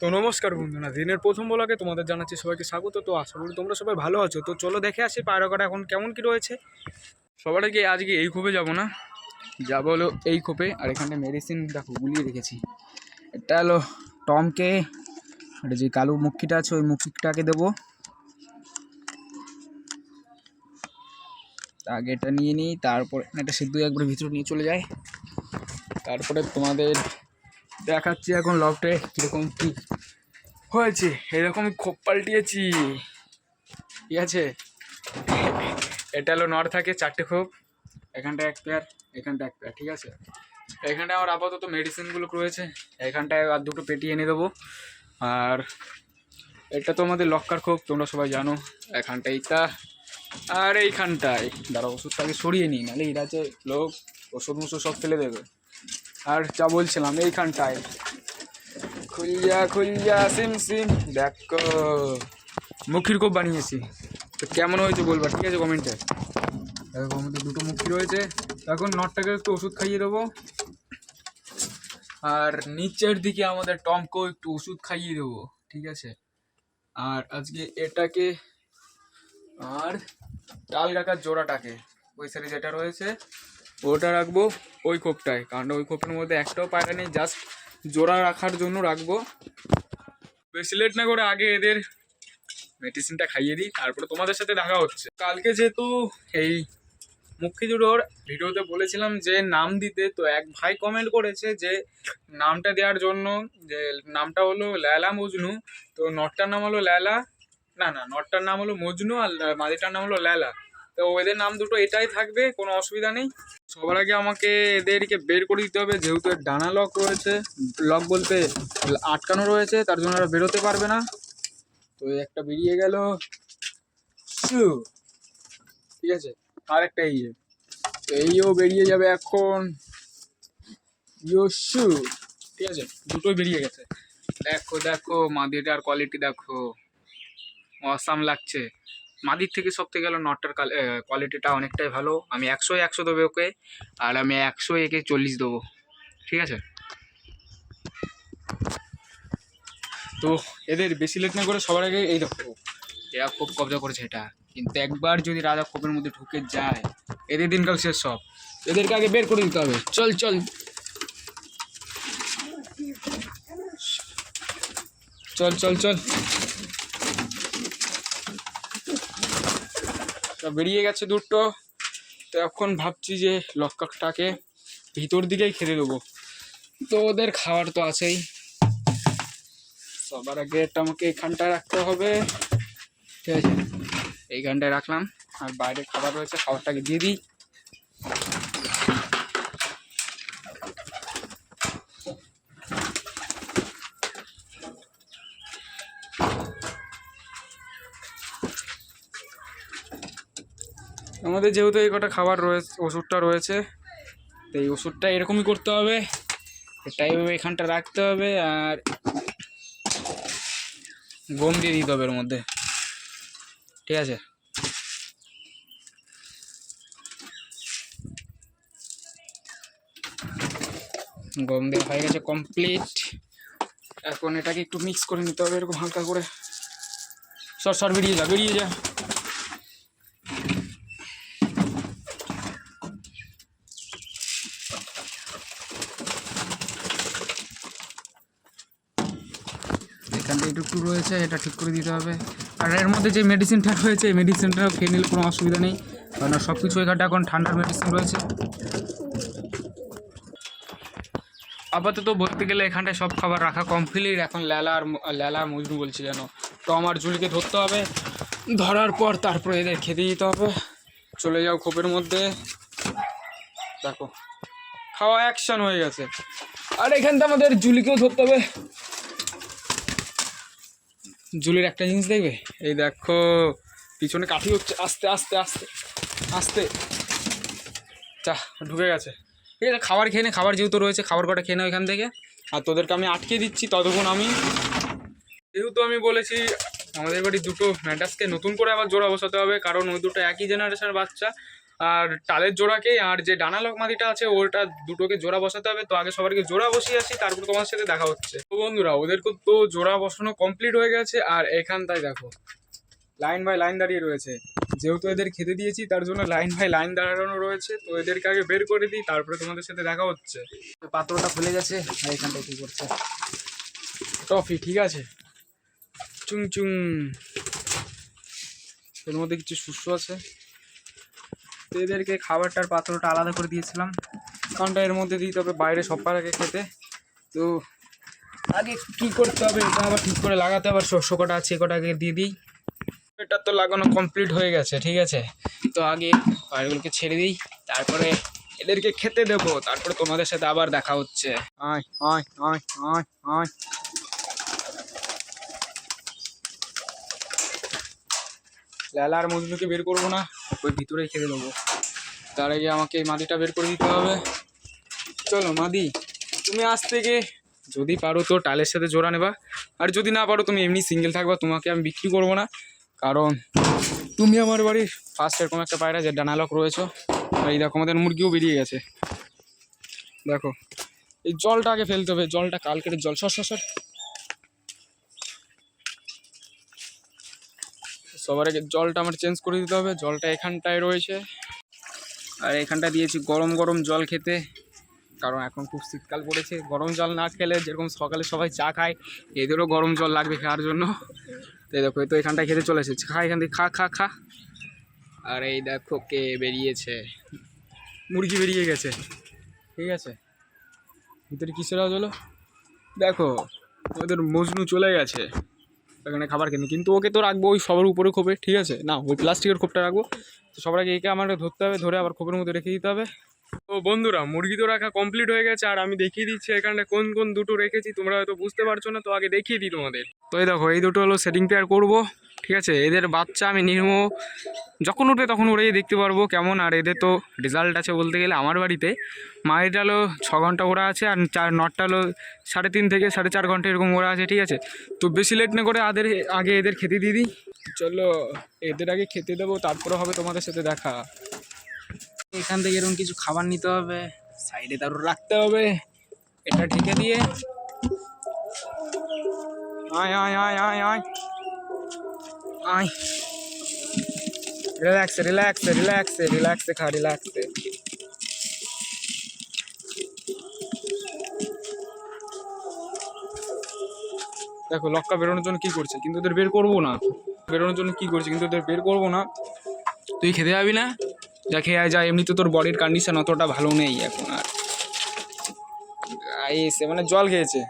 তো নমস্কার বন্ধুরা, দিনের প্রথম বলাকে তোমাদের জানাচ্ছি সবাইকে স্বাগত। তো আশা করি তোমরা সবাই ভালো আছো। তো চলো দেখে আসি পায়রা কটা এখন কেমন কি রয়েছে। সবার আগে আজকে এই খোপে যাব না, যাব হলো এই খোপে। আর এখানে মেডিসিন দেখো, গুলিয়ে রেখেছি। এটা হলো টমকে যে কালো মুখিটা আছে, ওই মুখিটাকে দেবো। আগে এটা নিয়ে নিই, তারপর এটা সিদ্ধ একবার ভিতরে নিয়ে চলে যায় তারপরে তোমাদের দেখাচ্ছি এখন লকটে কীরকম কী হয়েছে, এরকম খোপ পাল্টিয়েছি। ঠিক আছে? এটা হলো নর থাকে চারটে খোপ এখানটা এক পেয়ার এখানটা এক পেয়ার ঠিক আছে? এখানটায় আমার আপাতত মেডিসিনগুলো রয়েছে, এখানটায় আর দুটো পেটি এনে দেবো। আর এটা তো আমাদের লক্কার খোপ, তোমরা সবাই জানো এখানটা এইটা আর এইখানটায় দাঁড়া ওষুধটাকে সরিয়ে নিই, নাহলে এরা যে লোক ওষুধ মুষুধ সব ফেলে দেবে। আর যা বলছিলাম, এইখানটায়। খুলিয়া খুলিয়া, সিম সিম। দেখো, মুখির কোপ বানিয়েছি। তো কেমন হয়েছে বলবা? ঠিক আছে কমেন্টে। দেখো, আমাদের দুটো মুখি রয়েছে। এখন নটটাকে একটু ওষুধ খাইয়ে দেবো। আর নিচের দিকে আমাদের টমকেও একটু ওষুধ খাইয়ে দেবো। ঠিক আছে? আর আজকে এটাকে আর ডাল কাকার জোড়াটাকে। ওই সাইডে যেটা রয়েছে ওটা রাখব ওই খোপটায়। কারণ ওই কোপের মধ্যে একটাও পায়রা নেই জাস্ট জোড়া রাখার জন্য রাখব। বেশি না করে আগে এদের মেডিসিনটা খাইয়ে দিই, তারপরে তোমাদের সাথে দেখা হচ্ছে। কালকে যেহেতু এই দুটোর ভিডিওতে বলেছিলাম যে নাম দিতে, তো এক ভাই কমেন্ট করেছে যে নামটা দেওয়ার জন্য, যে নামটা হলো ল্যালা মজনু, তো নটটার নাম হলো ল্যালা, না না, নটটার নাম হলো মজনু আর মাদিটার নাম হলো ল্যালা। তো এদের নাম দুটো এটাই থাকবে, কোনো অসুবিধা নেই। সবার আগে আমাকে এদেরকে বের করে দিতে হবে, যেহেতু ডানা লক রয়েছে লক বলতে আটকানো রয়েছে, তার জন্য ওরা বেরোতে পারবে না। তো একটা বেরিয়ে গেল। ঠিক আছে আর একটা এই যে। তো এইও বেরিয়ে যাবে এখন। ইয়ো শু, ঠিক আছে, দুটোই বেরিয়ে গেছে। দেখো দেখো মাদিটার কোয়ালিটি দেখো। অসাম লাগছে। মাদির থেকে সব থেকে গেলো নটটার কোয়ালিটিটা অনেকটাই ভালো। আমি একশো একশো দেবো ওকে, আর আমি একশো একে চল্লিশ দেবো। ঠিক আছে? তো এদের বেশি লেট না করে সবার আগে এই দেখো, এরা খুব কবজা করেছে এটা। কিন্তু একবার যদি রাজা খোপের মধ্যে ঢুকে যায়, এদের দিনকাল শেষ সব। এদেরকে আগে বের করে দিতে হবে। চল চল। চল চল চল। তো বেরিয়ে গেছে দুটো তো। এখন ভাবছি যে লকটাকে ভিতর দিকেই খেতে দেবো। তো ওদের খাবার তো আছেই। সবার আগে এটা আমাকে এখানটায় রাখতে হবে। ঠিক আছে, এইখানটায় রাখলাম। আর বাইরে খাবার রয়েছে, খাবারটাকে দিয়ে দিই। আমাদের যেহেতু এই কটা খাবার রয়েছে, ওষুধটা রয়েছে, তো এই ওষুধটা এরকমই করতে হবে। এটা এইভাবে এখানটা রাখতে হবে আর গম দিয়ে দিতে হবে এর মধ্যে। ঠিক আছে? গম দেওয়া হয়ে গেছে কমপ্লিট এখন এটাকে একটু মিক্স করে নিতে হবে এরকম হালকা করে। সর সর, বেরিয়ে যা বেরিয়ে যা এখানটা একটু এটা ঠিক করে দিতে হবে। আর এর মধ্যে যে মেডিসিনটা রয়েছে, এই মেডিসিনটাও খেয়ে নিলে কোনো অসুবিধা নেই। কারণ সব কিছু এখানটা এখন ঠান্ডার মেডিসিন রয়েছে। আপাতত বলতে গেলে এখানটায় সব খাবার রাখা কমপ্লিট এখন ল্যালা আর আর মজনু বলছি যেন টম আর জুলিকে ধরতে হবে। ধরার পর তারপরে এদের খেতে দিতে হবে। চলে যাও খোপের মধ্যে। দেখো, খাওয়া অ্যাকশন হয়ে গেছে। আর এখানটা আমাদের জুলিকেও ধরতে হবে। জুলির একটা জিনিস দেখবে? এই দেখো, পিছনে কাঠি হচ্ছে আস্তে আস্তে আস্তে আস্তে। চা ঢুকে গেছে। ঠিক আছে, খাবার খেয়ে নে, খাবার যেহেতু রয়েছে, খাবার কটা খেয়ে নাও এখান থেকে। আর তোদেরকে আমি আটকে দিচ্ছি, ততক্ষণ আমি যেহেতু আমি বলেছি, আমাদের বাড়ি দুটো ম্যাটাসকে নতুন করে আবার জোড়া বসাতে হবে, কারণ ওই দুটো একই জেনারেশনের বাচ্চা। আর টালের জোড়াকে আর যে ডানা লক মাদিটা আছে, ওটা দুটোকে জোড়া বসাতে হবে। তো আগে সবারকে জোড়া বসিয়ে আসি, তারপর তোমার সাথে দেখা হচ্ছে। তো বন্ধুরা, ওদেরকে তো জোড়া বসানো কমপ্লিট হয়ে গেছে, আর এখানটায় দেখো লাইন বাই লাইন দাঁড়িয়ে রয়েছে। যেহেতু এদের খেতে দিয়েছি, তার জন্য লাইন বাই লাইন দাঁড়ানো রয়েছে। তো এদেরকে আগে বের করে দিই, তারপরে তোমাদের সাথে দেখা হচ্ছে। পাত্রটা খুলে গেছে, আর এখানটায় কি করছে? টফি, ঠিক আছে? চুং চুং। এর মধ্যে কিছু শস্য আছে। তো এদেরকে খাবারটার পাত্রটা আলাদা করে দিয়েছিলাম। কারণটা এর মধ্যে দিতে হবে বাইরে সব পাড়াকে খেতে। তো আগে কি করতে হবে এটা আবার ঠিক করে লাগাতে আবার শস্য কটা আছে এ কটাকে দিয়ে দিই। এটা তো লাগানো কমপ্লিট হয়ে গেছে, ঠিক আছে? তো আগে পায়রগুলোকে ছেড়ে দিই, তারপরে এদেরকে খেতে দেবো, তারপরে তোমাদের সাথে আবার দেখা হচ্ছে। আয় আয় আয় আয় আয়। লেলা আর মজনুকে বের করব না। ওই ভিতরেই খেতে দেবো। তার আগে আমাকে এই মাদিটা বের করে দিতে হবে। চলো, মাদি, তুমি আজ থেকে যদি পারো তো টালের সাথে জোড়া নেবা। আর যদি না পারো, তুমি এমনি সিঙ্গেল থাকবা, তোমাকে আমি বিক্রি করব না। কারণ তুমি আমার বাড়ির ফার্স্ট এরকম একটা পায়রা, যে ডানালক রয়েছে। আর এই দেখো, আমাদের মুরগিও বেরিয়ে গেছে। দেখো, এই জলটা আগে ফেলতে হবে। জলটা কালকের জল সর সর। সবার আগে জলটা আমার চেঞ্জ করে দিতে হবে, জলটা এখানটায় রয়েছে। আর এখানটা দিয়েছি গরম গরম জল খেতে, কারণ এখন খুব শীতকাল পড়েছে। গরম জল না খেলে যেরকম সকালে সবাই চা খায়, এদেরও গরম জল লাগবে খাওয়ার জন্য। তো দেখো তো এখানটায় খেতে চলে এসেছে। খা, এখান থেকে খা খা খা। আর এই দেখো কে বেরিয়েছে। মুরগি বেরিয়ে গেছে। ঠিক আছে? ভিতরে কিসের আওয়াজ হলো? দেখো, ওদের মজনু চলে গেছে। এখানে খাবার কিনি কিন্তু ওকে তো রাখব ওই সবার উপরে খোপে ঠিক আছে? না, ওই প্লাস্টিকের খোপটা রাখব। তো সবার আগে একে আমার ধরতে হবে, ধরে আবার খোপের মধ্যে রেখে দিতে হবে। তো বন্ধুরা, মুরগি তো রাখা কমপ্লিট হয়ে গেছে, আর আমি দেখিয়ে দিচ্ছি এখানে কোন কোন দুটো রেখেছি, তোমরা হয়তো বুঝতে পারছ না, তো আগে দেখিয়ে দিই তোমাদের। তো এই দেখো, এই দুটো হলো সেটিং পেয়ার করব, ঠিক আছে? এদের বাচ্চা আমি নির্ম যখন উঠবে তখন উড়েই দেখতে পারব কেমন, আর এদের তো রেজাল্ট আছে বলতে গেলে আমার বাড়িতে। মায়ের হলো ছ ঘণ্টা ওরা আছে, আর চার নটটা হলো সাড়ে তিন থেকে সাড়ে চার ঘণ্টা এরকম ওরা আছে, ঠিক আছে? তো বেশি লেট না করে আদের, আগে এদের খেতে দিয়ে দিই। চলো, এদের আগে খেতে দেবো, তারপরে হবে তোমাদের সাথে দেখা। এখান থেকে এরকম কিছু খাবার নিতে হবে সাইডে তারপর রাখতে হবে, এটা ঢেকে দিয়ে। আয় আয় আয় আয় আয়। আয়। রিল্যাক্সে রিল্যাক্সে রিল্যাক্সে রিল্যাক্সে খা রিল্যাক্সে দেখো, লক্কা বেরোনোর জন্য কি করছে? কিন্তু ওদের বের করব না। বেরোনোর জন্য কি করছে? কিন্তু ওদের বের করব না। তুই খেতে যাবি না? খেয়ে আয়, যা, এমনিতে তোর বডির কন্ডিশন অতটা ভালো নেই এখন আর। এসে মানে জল খেয়েছে।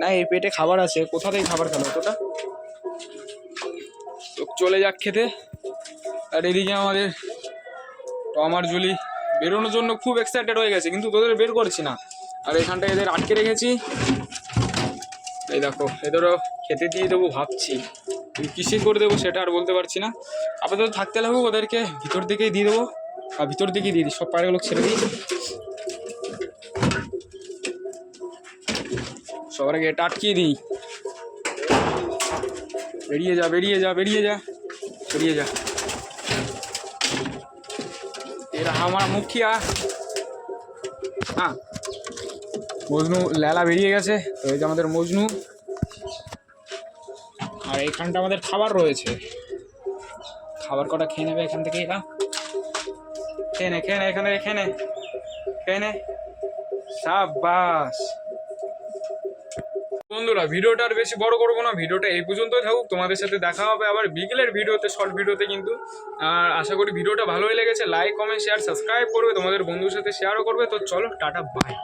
না, এই পেটে খাবার আছে, কোথা থেকে খাবার খেলো অতটা? তো চলে যাক খেতে। আর এদিকে আমাদের টমার জুলি বেরোনোর জন্য খুব এক্সাইটেড হয়ে গেছে, কিন্তু তোদের বের করছি না। আর এখানটা এদের আটকে রেখেছি। এই দেখো, এদেরও খেতে দিয়ে দেবো ভাবছি। কিসে করে দেবো সেটা আর বলতে পারছি না। আপাতত থাকতে লাগবো, ওদেরকে ভিতর দিকেই দিয়ে দেবো। আর ভিতর দিকেই দিয়ে দিই, সব পাড়াগুলো ছেড়ে দিই। সবার আগে এটা আটকিয়ে দিই। বেরিয়ে যা বেরিয়ে যা বেরিয়ে যা বেরিয়ে যা। এরা আমার মুখিয়া। হ্যাঁ। মজনু, লেলা বেরিয়ে গেছে। তো এই যে আমাদের মজনু। আর এইখানটা আমাদের খাবার রয়েছে। খাবার কটা খেয়ে নেবে এখান থেকে এরা খেয়ে নে খেয়ে নে, এখান খেয়ে নে। খেয়ে নে। সাবাস বন্ধুরা, ভিডিওটা আর বেশি বড় করব না। ভিডিওটা এই পর্যন্তই থাকুক। তোমাদের সাথে দেখা হবে আবার বিকেলের ভিডিওতে শর্ট ভিডিওতে কিন্তু। আর আশা করি ভিডিওটা ভালোই লেগেছে। লাইক কমেন্ট শেয়ার সাবস্ক্রাইব করবে। তোমাদের বন্ধুর সাথে শেয়ারও করবে। তো চলো, টাটা বাই